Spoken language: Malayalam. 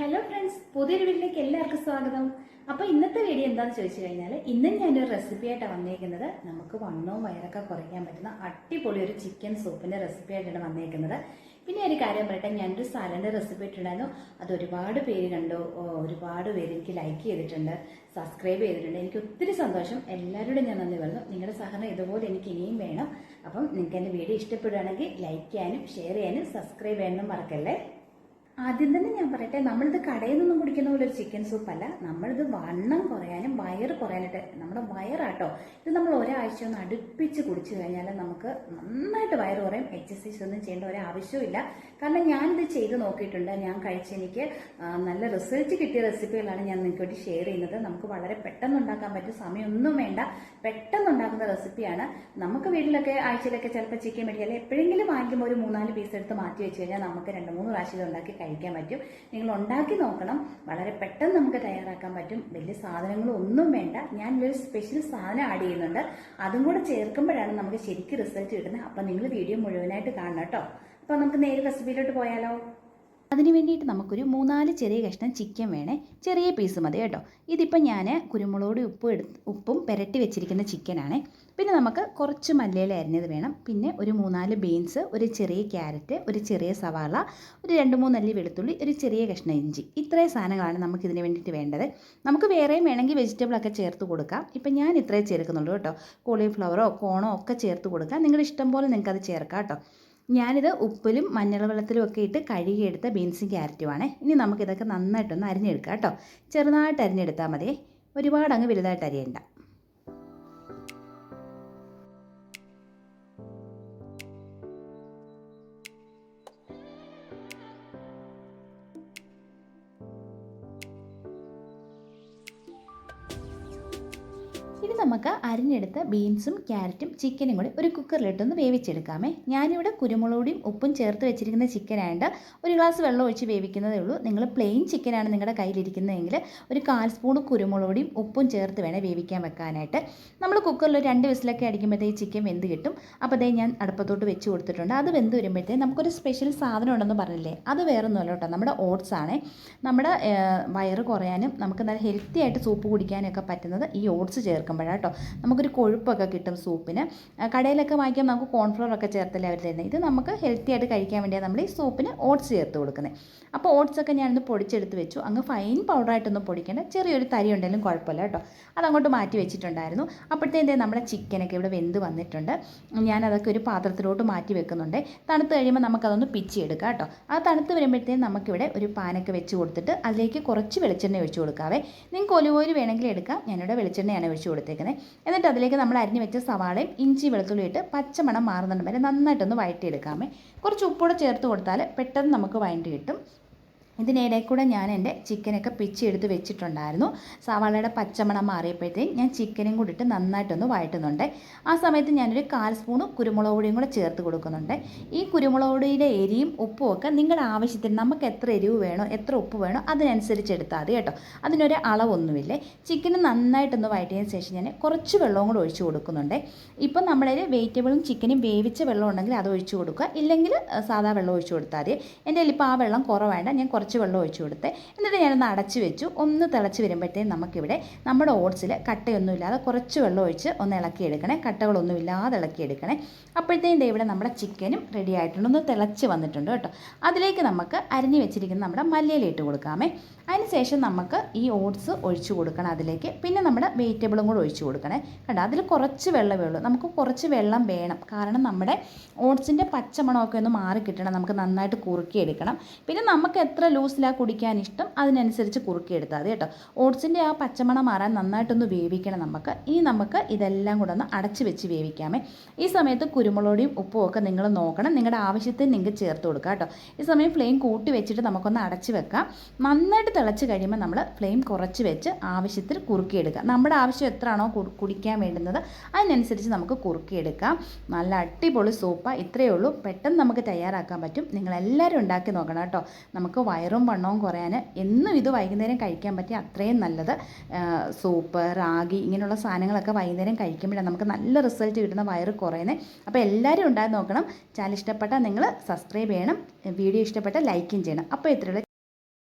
ഹലോ ഫ്രണ്ട്സ് പുതിയൊരു വീട്ടിലേക്ക് എല്ലാവർക്കും സ്വാഗതം. അപ്പോൾ ഇന്നത്തെ വീഡിയോ എന്താണെന്ന് ചോദിച്ചു കഴിഞ്ഞാൽ ഇന്നും ഞാനൊരു റെസിപ്പി ആയിട്ടാണ് വന്നേക്കുന്നത്. നമുക്ക് വണ്ണവും വയറൊക്കെ കുറയ്ക്കാൻ പറ്റുന്ന അടിപൊളി ഒരു ചിക്കൻ സൂപ്പിന്റെ റെസിപ്പി ആയിട്ടാണ് വന്നേക്കുന്നത്. പിന്നെ ഒരു കാര്യം പറയട്ടെ ഞാനൊരു സാലഡ് റെസിപ്പി ഇട്ടിട്ടുണ്ടായിരുന്നു. അത് ഒരുപാട് പേര് കണ്ടു. ഒരുപാട് പേര് എനിക്ക് ലൈക്ക് ചെയ്തിട്ടുണ്ട് സബ്സ്ക്രൈബ് ചെയ്തിട്ടുണ്ട്. എനിക്ക് ഒത്തിരി സന്തോഷം. എല്ലാവരോടും ഞാൻ നന്ദി പറഞ്ഞു നിങ്ങളുടെ സഹകരണം ഇതുപോലെ എനിക്ക് ഇനിയും വേണം. അപ്പം നിങ്ങൾക്ക് എന്റെ വീഡിയോ ഇഷ്ടപ്പെടുകയാണെങ്കിൽ ലൈക്ക് ചെയ്യാനും ഷെയർ ചെയ്യാനും സബ്സ്ക്രൈബ് ചെയ്യാനും മറക്കല്ലേ? ആദ്യം തന്നെ ഞാൻ പറയട്ടെ നമ്മളിത് കടയിൽ നിന്നും കുടിക്കുന്ന പോലെ ഒരു ചിക്കൻ സൂപ്പ് അല്ല. നമ്മളിത് വണ്ണം കുറയാനും വയറ് കുറയാനായിട്ട് നമ്മുടെ വയറാട്ടോ ഇത് നമ്മൾ ഒരാഴ്ച ഒന്ന് അടുപ്പിച്ച് കുടിച്ചു കഴിഞ്ഞാൽ നമുക്ക് നന്നായിട്ട് വയറ് കുറയും. എക്സസൈസ് ഒന്നും ചെയ്യേണ്ട ഒരു ആവശ്യമില്ല കാരണം ഞാനിത് ചെയ്ത് നോക്കിയിട്ടുണ്ട്. ഞാൻ കഴിച്ച് എനിക്ക് നല്ല റിസൾട്ട് കിട്ടിയ റെസിപ്പികളാണ് ഞാൻ നിങ്ങൾക്ക് വേണ്ടി ഷെയർ ചെയ്യുന്നത്. നമുക്ക് വളരെ പെട്ടെന്ന് ഉണ്ടാക്കാൻ പറ്റും സമയമൊന്നും വേണ്ട. പെട്ടെന്ന് ഉണ്ടാക്കുന്ന റെസിപ്പിയാണ് നമുക്ക് വീട്ടിലൊക്കെ ആഴ്ചയിലൊക്കെ ചിലപ്പോൾ ചിക്കൻ മേടിച്ചാൽ എപ്പോഴെങ്കിലും വാങ്ങിക്കുമ്പോൾ ഒരു മൂന്നാൽ പീസ് എടുത്ത് മാറ്റി വെച്ച് കഴിഞ്ഞാൽ നമുക്ക് രണ്ട് മൂന്ന് പ്രാവശ്യം ഉണ്ടാക്കി കഴിക്കാൻ പറ്റും. നിങ്ങൾ ഉണ്ടാക്കി നോക്കണം. വളരെ പെട്ടെന്ന് നമുക്ക് തയ്യാറാക്കാൻ പറ്റും. വലിയ സാധനങ്ങളൊന്നും വേണ്ട. ഞാൻ ഒരു സ്പെഷ്യൽ സാധനം ആഡ് ചെയ്യുന്നുണ്ട്. അതും കൂടെ ചേർക്കുമ്പോഴാണ് നമുക്ക് ശരിക്കും റിസൾട്ട് കിട്ടുന്നത്. അപ്പം നിങ്ങൾ വീഡിയോ മുഴുവനായിട്ട് കാണണം കേട്ടോ. അപ്പോൾ നമുക്ക് നേരെ റെസിപ്പിയിലോട്ട് പോയാലോ? അതിന് വേണ്ടിയിട്ട് നമുക്കൊരു മൂന്നാൽ ചെറിയ കഷ്ണം ചിക്കൻ വേണേ. ചെറിയ പീസ് മതി കേട്ടോ. ഇതിപ്പോൾ ഞാൻ കുരുമുളകോടി ഉപ്പ് എടുത്ത് ഉപ്പും പുരട്ടി വെച്ചിരിക്കുന്ന ചിക്കനാണ് പിന്നെ നമുക്ക് കുറച്ച് മല്ലിയില അരിഞ്ഞത് വേണം. പിന്നെ ഒരു മൂന്നാൽ ബീൻസ് ഒരു ചെറിയ ക്യാരറ്റ് ഒരു ചെറിയ സവാള ഒരു രണ്ട് മൂന്നല്ലി വെളുത്തുള്ളി ഒരു ചെറിയ കഷ്ണം ഇഞ്ചി. ഇത്രയും സാധനങ്ങളാണ് നമുക്ക് ഇതിന് വേണ്ടിയിട്ട് വേണ്ടത്. നമുക്ക് വേറെയും വേണമെങ്കിൽ വെജിറ്റബിളൊക്കെ ചേർത്ത് കൊടുക്കാം. ഇപ്പം ഞാൻ ഇത്രയും ചേർക്കുന്നുള്ളൂ കേട്ടോ. കോളിഫ്ലവറോ കോണോ ഒക്കെ ചേർത്ത് കൊടുക്കാം. നിങ്ങളുടെ ഇഷ്ടം പോലെ നിങ്ങൾക്ക് അത് ചേർക്കാം കേട്ടോ. ഞാനിത് ഉപ്പിലും മഞ്ഞൾ വെള്ളത്തിലും ഒക്കെ ഇട്ട് കഴുകിയെടുത്ത ബീൻസും ക്യാരറ്റുമാണ്. ഇനി നമുക്കിതൊക്കെ നന്നായിട്ടൊന്ന് അരിഞ്ഞെടുക്കാം കേട്ടോ. ചെറുതായിട്ട് അരിഞ്ഞെടുത്താൽ മതി. ഒരുപാട് അങ്ങ് വലുതായിട്ട് അരിയണ്ട നമുക്ക് അരിഞ്ഞെടുത്ത ബീൻസും ക്യാരറ്റും ചിക്കനും കൂടി ഒരു കുക്കറിലിട്ടൊന്ന് വേവിച്ചെടുക്കാമേ. ഞാനിവിടെ കുരുമുളകുടിയും ഉപ്പും ചേർത്ത് വെച്ചിരിക്കുന്ന ചിക്കൻ ചിക്കനായതുകൊണ്ട് ഒരു ഗ്ലാസ് വെള്ളം ഒഴിച്ച് വേവിക്കുന്നതേ ഉള്ളൂ. നിങ്ങൾ പ്ലെയിൻ ചിക്കനാണ് നിങ്ങളുടെ കയ്യിലിരിക്കുന്നതെങ്കിൽ ഒരു കാൽ സ്പൂൺ കുരുമുളകുടിയും ഉപ്പും ചേർത്ത് വേണേൽ വേവിക്കാൻ വെക്കാനായിട്ട്. നമ്മൾ കുക്കറിൽ രണ്ട് വിസിലൊക്കെ അടിക്കുമ്പോഴത്തേക്ക് ചിക്കൻ വെന്ത് കിട്ടും. അപ്പോൾ അതേ ഞാൻ അടുപ്പത്തോട്ട് വെച്ച് കൊടുത്തിട്ടുണ്ട്. അത് വെന്ത് വരുമ്പോഴത്തേക്ക് നമുക്കൊരു സ്പെഷ്യൽ സാധനം ഉണ്ടെന്ന് പറഞ്ഞില്ലേ? അത് വേറെ ഒന്നുമല്ല കേട്ടോ. നമ്മുടെ ഓട്സ് ആണ്. നമ്മുടെ വയറ് കുറയാനും നമുക്ക് നല്ല ഹെൽത്തി ആയിട്ട് സൂപ്പ് കുടിക്കാനൊക്കെ പറ്റുന്നത് ഈ ഓട്സ് ചേർക്കുമ്പോഴാണ്. കേട്ടോ. നമുക്കൊരു കൊഴുപ്പൊക്കെ കിട്ടും സൂപ്പിന്. കടയിലൊക്കെ വാങ്ങിക്കാൻ നമുക്ക് കോൺഫ്ലോർ ഒക്കെ ചേർത്തല്ലേ അവർ തരുന്നത് ഇത് നമുക്ക് ഹെൽത്തി ആയിട്ട് കഴിക്കാൻ വേണ്ടിയാണ് നമ്മൾ ഈ സൂപ്പിന് ഓട്സ് ചേർത്ത് കൊടുക്കുന്നത് അപ്പോൾ ഓട്സ് ഒക്കെ ഞാനൊന്ന് പൊടിച്ചെടുത്ത് വെച്ചു. അങ്ങ് ഫൈൻ പൗഡറായിട്ടൊന്നും പൊടിക്കേണ്ട. ചെറിയൊരു തരി ഉണ്ടെങ്കിലും കുഴപ്പമില്ല കേട്ടോ. അതങ്ങോട്ട് മാറ്റി വെച്ചിട്ടുണ്ടായിരുന്നു. അപ്പോഴത്തേ നമ്മുടെ ചിക്കനൊക്കെ ഇവിടെ വെന്ത് വന്നിട്ടുണ്ട്. ഞാനതൊക്കെ ഒരു പാത്രത്തിലോട്ട് മാറ്റി വെക്കുന്നുണ്ട്. തണുത്ത് കഴിയുമ്പോൾ നമുക്കതൊന്ന് പിച്ചിയെടുക്കാം കേട്ടോ. ആ തണുത്ത് വരുമ്പോഴത്തേക്കും നമുക്കിവിടെ ഒരു പാനൊക്കെ വെച്ച് കൊടുത്തിട്ട് അതിലേക്ക് കുറച്ച് വെളിച്ചെണ്ണ ഒഴിച്ചു കൊടുക്കാവേ. നിങ്ങൾക്ക് ഒലിവ് ഓയിൽ വേണമെങ്കിൽ എടുക്കാം. ഞാനിവിടെ വെളിച്ചെണ്ണയാണ് ഒഴിച്ചു കൊടുത്തേക്കുന്നത് എന്നിട്ട് അതിലേക്ക് നമ്മൾ അരിഞ്ഞു വെച്ച സവാളയും ഇഞ്ചി വെളുത്തുള്ളി ഇട്ട് പച്ചമണം മാറുന്നുണ്ട് നന്നായിട്ടൊന്ന് വഴറ്റിയെടുക്കാമേ. കുറച്ച് ഉപ്പൂടെ ചേർത്ത് കൊടുത്താൽ പെട്ടെന്ന് നമുക്ക് വഴണ്ടി കിട്ടും. ഇതിനിടയിൽ കൂടെ ഞാൻ എന്റെ ചിക്കനൊക്കെ പിച്ചെടുത്ത് വെച്ചിട്ടുണ്ടായിരുന്നു. സവാളയുടെ പച്ചമണം മാറിയപ്പോഴത്തേക്കും ഞാൻ ചിക്കനും കൂടി ഇട്ട് നന്നായിട്ടൊന്ന് വഴറ്റുന്നുണ്ട്. ആ സമയത്ത് ഞാനൊരു കാൽ സ്പൂണ് കുരുമുളക് പൊടിയും കൂടെ ചേർത്ത് കൊടുക്കുന്നുണ്ട്. ഈ കുരുമുളക് പൊടിയുടെ എരിയും ഉപ്പും ഒക്കെ നിങ്ങളുടെ ആവശ്യത്തിന് നമുക്ക് എത്ര എരിവ് വേണോ എത്ര ഉപ്പ് വേണോ അതിനനുസരിച്ച് എടുത്താൽ മതി കേട്ടോ. അതിനൊരു അളവൊന്നുമില്ലേ. ചിക്കന് നന്നായിട്ടൊന്ന് വഴറ്റിയതിന് ശേഷം ഞാൻ കുറച്ച് വെള്ളവും കൂടെ ഒഴിച്ച് കൊടുക്കുന്നുണ്ട്. ഇപ്പം നമ്മുടെ വെജിറ്റബിളും ചിക്കനും വേവിച്ച വെള്ളം ഉണ്ടെങ്കിൽ അത് ഒഴിച്ച് കൊടുക്കുക. ഇല്ലെങ്കിൽ സാധാ വെള്ളം ഒഴിച്ച് കൊടുത്താൽ മതി. എന്റെ ഇപ്പോൾ ആ വെള്ളം കുറവേണ്ട ഞാൻ കുറച്ച് വെള്ളം ഒഴിച്ചു കൊടുത്ത് എന്നിട്ട് ഞാനൊന്ന് അടച്ച് വെച്ചു. ഒന്ന് തിളച്ച് വരുമ്പോഴത്തേക്കും നമുക്കിവിടെ നമ്മുടെ ഓട്സിൽ കട്ടയൊന്നുമില്ലാതെ കുറച്ച് വെള്ളം ഒഴിച്ച് ഒന്ന് ഇളക്കിയെടുക്കണേ. കട്ടകളൊന്നും ഇല്ലാതെ ഇളക്കിയെടുക്കണേ. അപ്പോഴത്തേക്കും ഇവിടെ നമ്മുടെ ചിക്കനും റെഡി ആയിട്ടുണ്ട്. ഒന്ന് തിളച്ച് വന്നിട്ടുണ്ട് കേട്ടോ. അതിലേക്ക് നമുക്ക് അരിഞ്ഞ് വെച്ചിരിക്കുന്ന നമ്മുടെ മല്ലിയില ഇട്ട് കൊടുക്കാമേ. അതിനുശേഷം നമുക്ക് ഈ ഓട്സ് ഒഴിച്ചു കൊടുക്കണം അതിലേക്ക്. പിന്നെ നമ്മുടെ വെജിറ്റബിളും കൂടെ ഒഴിച്ചു കൊടുക്കണേ. കണ്ടോ? അതിൽ കുറച്ച് വെള്ളമേ ഉള്ളൂ. നമുക്ക് കുറച്ച് വെള്ളം വേണം. കാരണം നമ്മുടെ ഓട്സിന്റെ പച്ചമണമൊക്കെ ഒന്ന് മാറി കിട്ടണം. നമുക്ക് നന്നായിട്ട് കുറുക്കിയെടുക്കണം. പിന്നെ നമുക്ക് എത്ര ലൂസിലാണ് കുടിക്കാൻ ഇഷ്ടം? അതിനനുസരിച്ച് കുറുക്കിയെടുത്താൽ മതി കേട്ടോ. ഓട്സിന്റെ ആ പച്ചമണം മാറാൻ നന്നായിട്ടൊന്ന് വേവിക്കണം നമുക്ക്. ഇനി നമുക്ക് ഇതെല്ലാം കൂടെ ഒന്ന് അടച്ച് വെച്ച് വേവിക്കാമേ. ഈ സമയത്ത് കുരുമുളകടിയും ഉപ്പും ഒക്കെ നിങ്ങൾ നോക്കണം. നിങ്ങളുടെ ആവശ്യത്തിന് നിങ്ങൾക്ക് ചേർത്ത് കൊടുക്കാം കേട്ടോ. ഈ സമയം ഫ്ലെയിം കൂട്ടി വെച്ചിട്ട് നമുക്കൊന്ന് അടച്ച് വെക്കാം. നന്നായിട്ട് തിളച്ച് കഴിയുമ്പോൾ നമ്മൾ ഫ്ലെയിം കുറച്ച് വെച്ച് ആവശ്യത്തിൽ കുറുക്കിയെടുക്കുക നമ്മുടെ ആവശ്യം എത്രയാണോ കുടിക്കാൻ വേണ്ടുന്നത് അതിനനുസരിച്ച് നമുക്ക് കുറുക്കിയെടുക്കാം. നല്ല അടിപൊളി സൂപ്പ് ഇത്രയേ ഉള്ളൂ. പെട്ടെന്ന് നമുക്ക് തയ്യാറാക്കാൻ പറ്റും. നിങ്ങളെല്ലാവരും ഉണ്ടാക്കി നോക്കണം കേട്ടോ. നമുക്ക് വയറും വണ്ണവും കുറയാൻ എന്നും ഇത് വൈകുന്നേരം കഴിക്കാൻ പറ്റിയ അത്രയും നല്ലത്. സൂപ്പ് റാഗി ഇങ്ങനെയുള്ള സാധനങ്ങളൊക്കെ വൈകുന്നേരം കഴിക്കുമ്പോഴാണ് നമുക്ക് നല്ല റിസൾട്ട് കിട്ടുന്ന വയറ് കുറയുന്നത് അപ്പോൾ എല്ലാവരും ഉണ്ടാക്കി നോക്കണം. ചാനൽ ഇഷ്ടപ്പെട്ടാൽ നിങ്ങൾ സബ്സ്ക്രൈബ് ചെയ്യണം. വീഡിയോ ഇഷ്ടപ്പെട്ടാൽ ലൈക്കും ചെയ്യണം. അപ്പോൾ ഇത്രയുള്ള